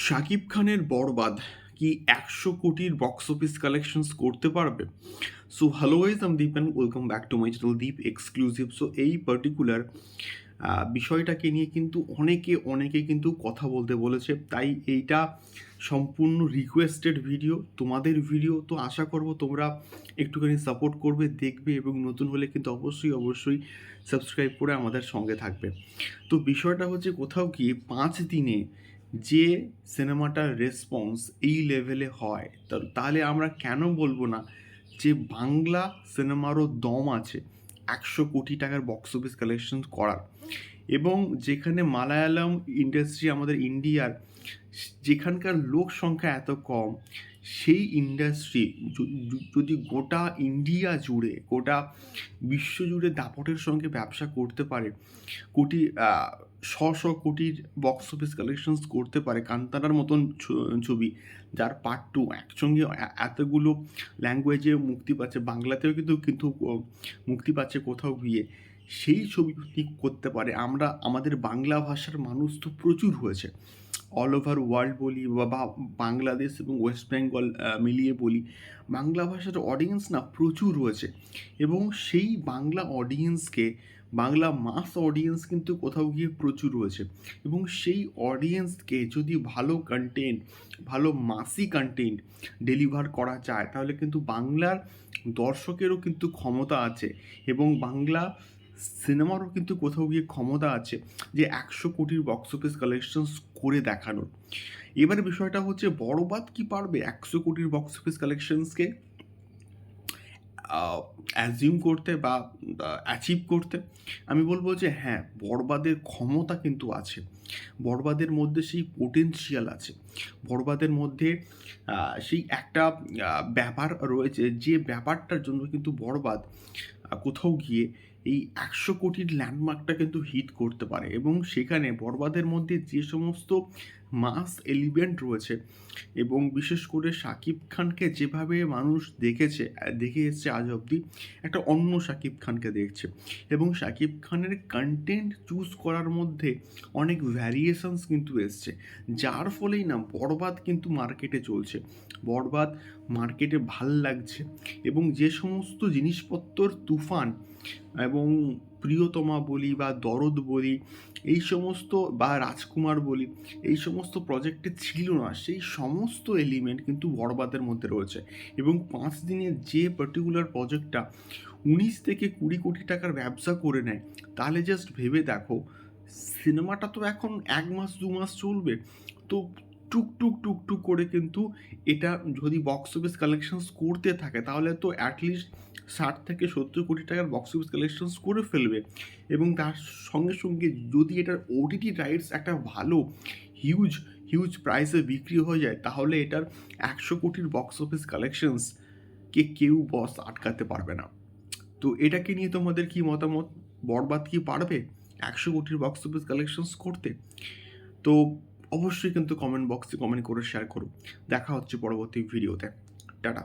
শাকিব খানের বরবাদ কি একশো কোটির বক্স অফিস কালেকশনস করতে পারবে? So hello guys I'm Deep and welcome back to my channel Deep exclusive so এই পার্টিকুলার বিষয়টাকে নিয়ে কিন্তু অনেকে অনেকে কিন্তু কথা বলতে বলেছে। তাই এইটা সম্পূর্ণ রিকোয়েস্টেড ভিডিও তোমাদের ভিডিও তো আশা করব তোমরা একটুখানি সাপোর্ট করবে, দেখবে এবং নতুন হলে কিন্তু অবশ্যই অবশ্যই সাবস্ক্রাইব করে আমাদের সঙ্গে থাকবে। তো বিষয়টা হচ্ছে কোথাও কি, পাঁচ দিনে যে সিনেমাটার রেসপন্স এই লেভেলে হয় তাহলে আমরা কেন বলব না যে বাংলা সিনেমারও দম আছে একশো কোটি টাকার বক্স অফিস কালেকশন করার। এবং যেখানে মালায়ালাম ইন্ডাস্ট্রি আমাদের ইন্ডিয়ার যেখানকার লোক সংখ্যা এত কম, সেই ইন্ডাস্ট্রি যদি গোটা ইন্ডিয়া জুড়ে, গোটা বিশ্ব জুড়ে দাপটের সঙ্গে ব্যবসা করতে পারে, কোটি শ শ কোটির বক্স অফিস কালেকশনস করতে পারে, কান্তারার মতন ছবি, যার পার্ট টু একসঙ্গে এতগুলো ল্যাঙ্গুয়েজে মুক্তি পাচ্ছে, বাংলাতেও কিন্তু কিন্তু মুক্তি পাচ্ছে কোথাও গিয়ে। সেই ছবি যদি করতে পারে। আমরা, আমাদের বাংলা ভাষার মানুষ তো প্রচুর হয়েছে। অল ওভার ওয়ার্ল্ড বলি বা- বাংলাদেশ এবং ওয়েস্ট বেঙ্গল মিলিয়ে বলি, বাংলা ভাষার অডিয়েন্স না প্রচুর রয়েছে এবং সেই বাংলা অডিয়েন্সকে বাংলা মাস অডিয়েন্স কিন্তু কোথাও গিয়ে প্রচুর রয়েছে এবং সেই অডিয়েন্সকে যদি ভালো কন্টেন্ট ভালো মাসি কন্টেন্ট ডেলিভার করা যায়, তাহলে কিন্তু বাংলার দর্শকেরও কিন্তু ক্ষমতা আছে। এবং বাংলা সিনেমারও কিন্তু কোথাও গিয়ে ক্ষমতা আছে যে একশো কোটির বক্স অফিস কালেকশনস করে দেখানোর। এবার বিষয়টা হচ্ছে, বড়বাদ কি পারবে একশো কোটির বক্স অফিস কালেকশনসকে অ্যাজিউম করতে বা অ্যাচিভ করতে। আমি বলব যে হ্যাঁ বরবাদের ক্ষমতা কিন্তু আছে। বরবাদের মধ্যে সেই পোটেনশিয়াল আছে। বরবাদের মধ্যে সেই একটা ব্যাপার রয়েছে যে ব্যাপারটার জন্য কিন্তু বরবাদ কোথাও গিয়ে এই একশো কোটির ল্যান্ডমার্কটা কিন্তু হিট করতে পারে এবং সেখানে বরবাদের মধ্যে যে সমস্ত মাস এলিমেন্ট রয়েছে এবং বিশেষ করে শাকিব খানকে যেভাবে মানুষ দেখেছে, দেখে এসছে আজ অবধি, একটা অন্য শাকিব খানকে দেখছে এবং শাকিব খানের কন্টেন্ট চুজ করার মধ্যে অনেক ভ্যারিয়েশনস কিন্তু এসছে, যার ফলেই না বরবাদ কিন্তু মার্কেটে চলছে বরবাদ মার্কেটে ভালো লাগছে এবং যে সমস্ত জিনিসপত্রর তুফান এবং প্রিয়তমা বলি বা দরদ বলি, এই সমস্ত বা রাজকুমার বলি, এই সমস্ত প্রজেক্টে ছিল না। সেই সমস্ত এলিমেন্ট কিন্তু বরবাদের মধ্যে রয়েছে। এবং পাঁচ দিনের যে পার্টিকুলার প্রজেক্টটা উনিশ থেকে কুড়ি কোটি টাকার ব্যবসা করে নেয়, তাহলে জাস্ট ভেবে দেখো সিনেমাটা তো এখন এক মাস, দু মাস চলবে। তো টুক টুক টুক টুক করে কিন্তু এটা যদি বক্স অফিস কালেকশনস করতে থাকে, তাহলে তো অ্যাটলিস্ট ষাট থেকে সত্তর কোটি টাকার বক্স অফিস কালেকশনস করে ফেলবে। এবং তার সঙ্গে সঙ্গে যদি এটার ওটিটি রাইটস একটা ভালো হিউজ হিউজ প্রাইসে বিক্রি হয়ে যায়, তাহলে এটার একশো কোটির বক্স অফিস কালেকশনসকে কেউ বস আটকাতে পারবে না। তো এটাকে নিয়ে তোমাদের কি মতামত? বরবাদ কি পারবে? একশো কোটির বক্স অফিস কালেকশনস করতে? তো অবশ্যই কিন্তু কমেন্ট বক্সে কমেন্ট করে শেয়ার করো। দেখা হচ্ছে পরবর্তী ভিডিওতে টাটা।